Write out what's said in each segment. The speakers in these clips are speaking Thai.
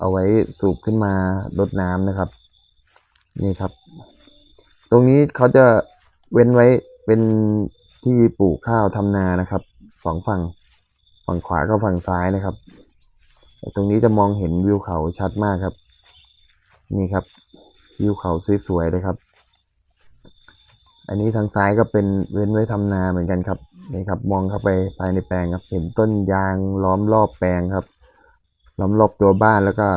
เอาไว้สูบขึ้นมาลดน้ำนะครับ นี่ครับ ตรงนี้เขาจะเว้นไว้เป็นที่ปลูกข้าวทำนานะครับสองฝั่งฝั่งขวากับฝั่งซ้ายนะครับแต่ตรงนี้จะมองเห็นวิวเขาชัดมากครับ นี่ครับ วิวเขาสวยๆเลยครับ อันนี้ทางซ้ายก็เป็นเว้นไว้ทำนาเหมือนกันครับนี่ครับ มองเข้าไปภายในแปลงครับ เห็นต้นยางล้อมรอบแปลงครับ ล้อมรอบตัวบ้านแล้วก็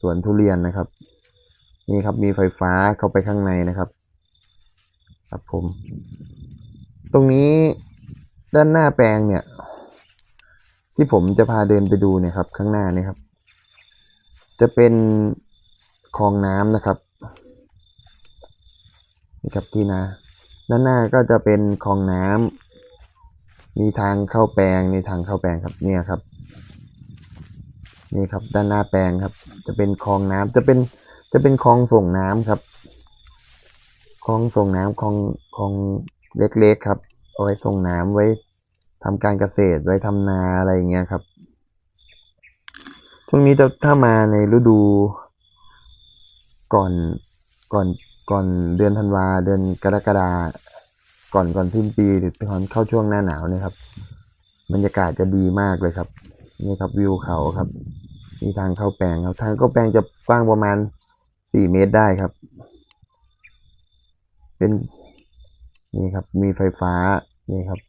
สวนทุเรียนนะครับ นี่ครับมีไฟฟ้าเข้าไปข้างในนะครับ ครับผม ตรงนี้ด้านหน้าแปลงเนี่ย ที่ผมจะพาเดินไปดูเนี่ยครับ ข้างหน้านี่ครับ จะเป็นคลองน้ำนะครับนี่ครับที่นาด้านหน้าก็จะเป็นคลองน้ำมีทางเข้าแปลงมีทางเข้าแปลงครับเนี่ยครับ นี่ครับ ด้านหน้าแปลงครับ จะเป็นคลองน้ำจะเป็นจะเป็นคลองส่งน้ำครับคลองส่งน้ำคลองคลองเล็กๆครับ เอาไว้ส่งน้ำไว้ทำการเกษตรไว้ทำนาอะไรอย่างเงี้ยครับช่วงนี้จะถ้ามาในฤดู ก่อนก่อนก่อนเดือนธันวาเดือนกรกฎาก่อนก่อนสิ้นปีหรือตอนเข้าช่วงหน้าหนาวเนี่ยครับบรรยากาศจะดีมากเลยครับ นี่ครับวิวเขาครับ มีทางเข้าแปลงครับ ทางเข้าแปลงจะกว้างประมาณสี่เมตรได้ครับ เป็นนี่ครับ มีไฟฟ้า นี่ครับ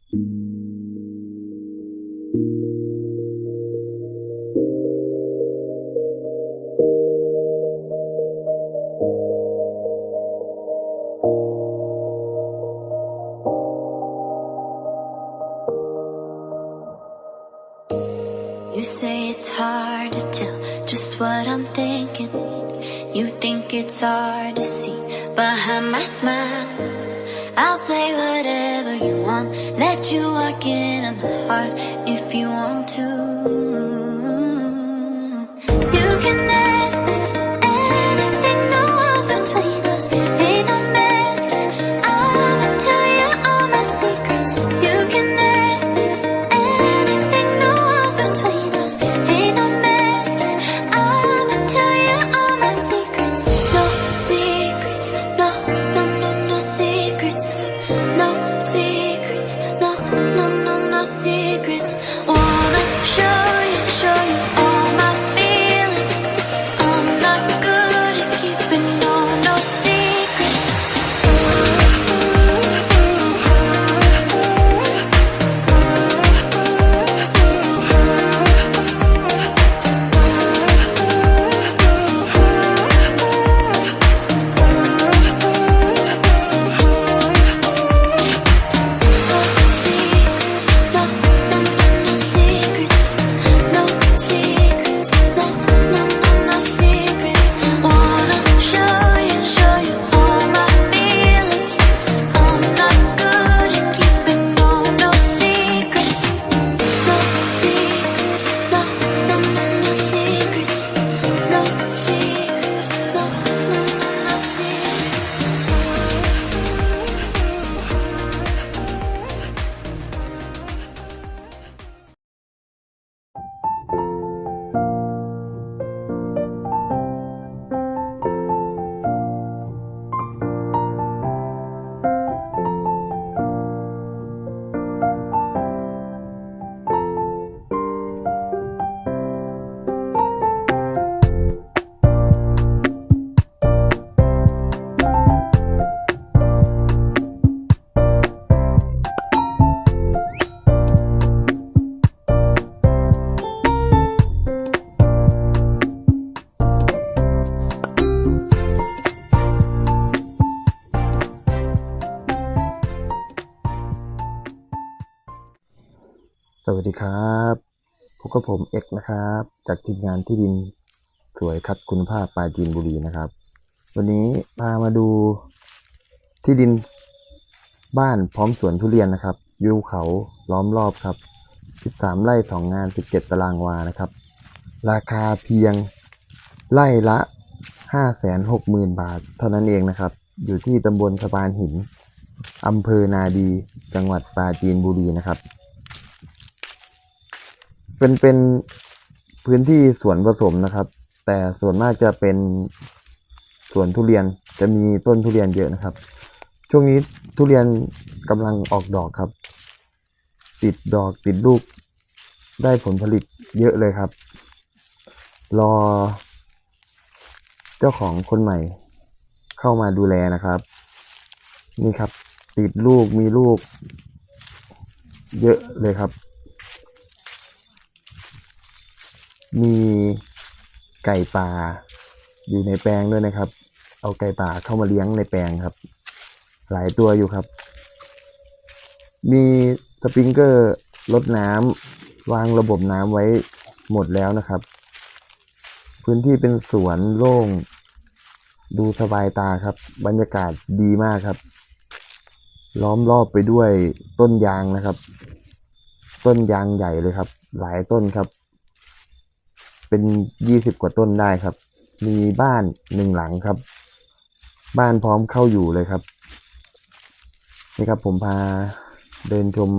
say it's hard to tell just what I'm thinking. You think it's hard to see behind my smile. I'll say whatever you want, let you walk in on my heart if you want to. You can ask me anything, no walls between us, ain't no mess. I'ma tell you all my secrets. You can ask me secrets. สวัสดีครับพบกับผมเอกนะครับ จากทีมงานที่ดินสวยคัดคุณภาพปราจีนบุรีนะครับ วันนี้พามาดูที่ดินบ้านพร้อมสวนทุเรียนนะครับวิวเขาล้อมรอบครับ 13 ไร่ 2 งาน 17 ตารางวานะครับ ราคาเพียงไร่ละ 560,000 บาท เท่านั้นเองนะครับ อยู่ที่ตำบลสะพานหินอำเภอนาดี จังหวัดปราจีนบุรีนะครับ เป็นเป็นพื้นที่สวนผสมนะครับ แต่ส่วนมากจะเป็นสวนทุเรียนจะมีต้นทุเรียนเยอะนะครับ ช่วงนี้ทุเรียนกำลังออกดอกครับ ติดดอกติดลูกได้ผลผลิตเยอะเลยครับ รอ เจ้าของคนใหม่ เข้ามาดูแลนะครับ นี่ครับ ติดลูกมีลูก เยอะเลยครับ มีไก่ป่าอยู่ในแปลงด้วยนะครับ เอาไก่ป่าเข้ามาเลี้ยงในแปลงครับ หลายตัวอยู่ครับ มีสปริงเกอร์ลดน้ำวางระบบน้ำไว้หมดแล้วนะครับ พื้นที่เป็นสวนโล่ง ดูสบายตาครับ บรรยากาศดีมากครับ ล้อมรอบไปด้วยต้นยางนะครับ ต้นยางใหญ่เลยครับ หลายต้นครับ เป็นยี่สิบกว่าต้นได้ครับ มีบ้านหนึ่งหลังครับ บ้านพร้อมเข้าอยู่เลยครับ นี่ครับผมพาเดินชม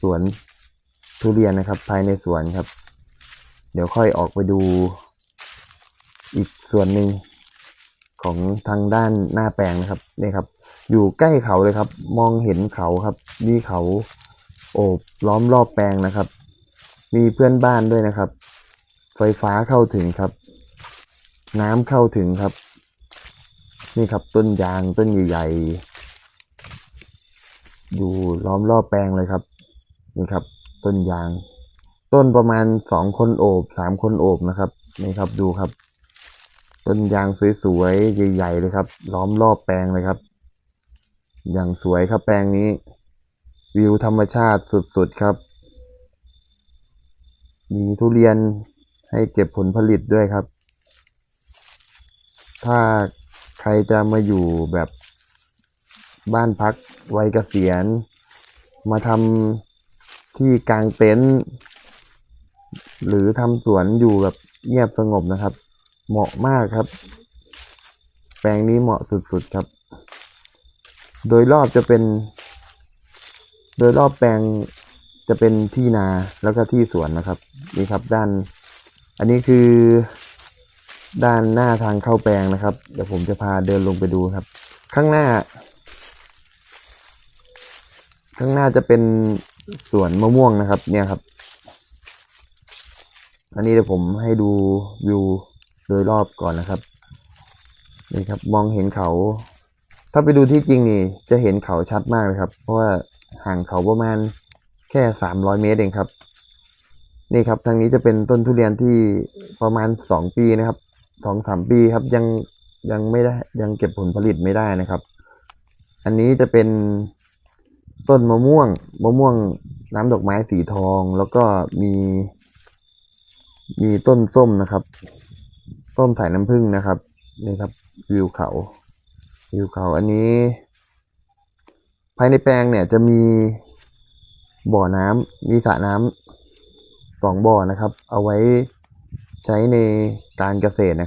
สวนทุเรียนนะครับ ภายในสวนครับ เดี๋ยวค่อยออกไปดูอีกส่วนหนึ่งของทางด้านหน้าแปลงนะครับนี่ครับ อยู่ใกล้เขาเลยครับ มองเห็นเขาครับ มีเขาโอบล้อมรอบแปลงนะครับ มีเพื่อนบ้านด้วยนะครับ ไฟฟ้าเข้าถึงครับ น้ำเข้าถึงครับ นี่ครับต้นยางต้นใหญ่ๆอยู่ล้อมรอบแปลงเลยครับ นี่ครับ ต้นยาง ต้นประมาณสองคนโอบสามคนโอบนะครับนี่ครับดูครับ ต้นยางสวยๆใหญ่ๆเลยครับ ล้อมรอบแปลงเลยครับ อย่างสวยครับแปลงนี้ วิวธรรมชาติสุดๆครับ มีทุเรียน ให้เก็บผลผลิตด้วยครับ ถ้าใครจะมาอยู่แบบบ้านพักวัยเกษียณ มาทำที่กลางเต็นท์หรือทำสวนอยู่แบบเงียบสงบนะครับ เหมาะมากครับ แปลงนี้เหมาะสุดๆครับ โดยรอบจะเป็น โดยรอบแปลงจะเป็นที่นาแล้วก็ที่สวนนะครับ นี่ครับด้าน อันนี้คือด้านหน้าทางเข้าแปลงนะครับ เดี๋ยวผมจะพาเดินลงไปดูครับ ข้างหน้า ข้างหน้าจะเป็นสวนมะม่วงนะครับ เนี่ยครับ อันนี้เดี๋ยวผมให้ดูวิวโดยรอบก่อนนะครับนี่ครับ มองเห็นเขา ถ้าไปดูที่จริงนี่ จะเห็นเขาชัดมากเลยครับ เพราะว่าห่างเขาประมาณแค่สามร้อยเมตรเองครับ นี่ครับทางนี้จะเป็นต้นทุเรียนที่ประมาณสองปีนะครับสองสามปีครับยังยังไม่ได้ยังเก็บผลผลิตไม่ได้นะครับ อันนี้จะเป็นต้นมะม่วงมะม่วงน้ำดอกไม้สีทอง แล้วก็มี มีต้นส้มนะครับต้นสายน้ำผึ้งนะครับนี่ครับวิวเขาวิวเขาอันนี้ ภายในแปลงเนี่ยจะมีบ่อน้ำมีสระน้ำ สองบ่อนะครับ เอาไว้ใช้ในการเกษตรนะครับ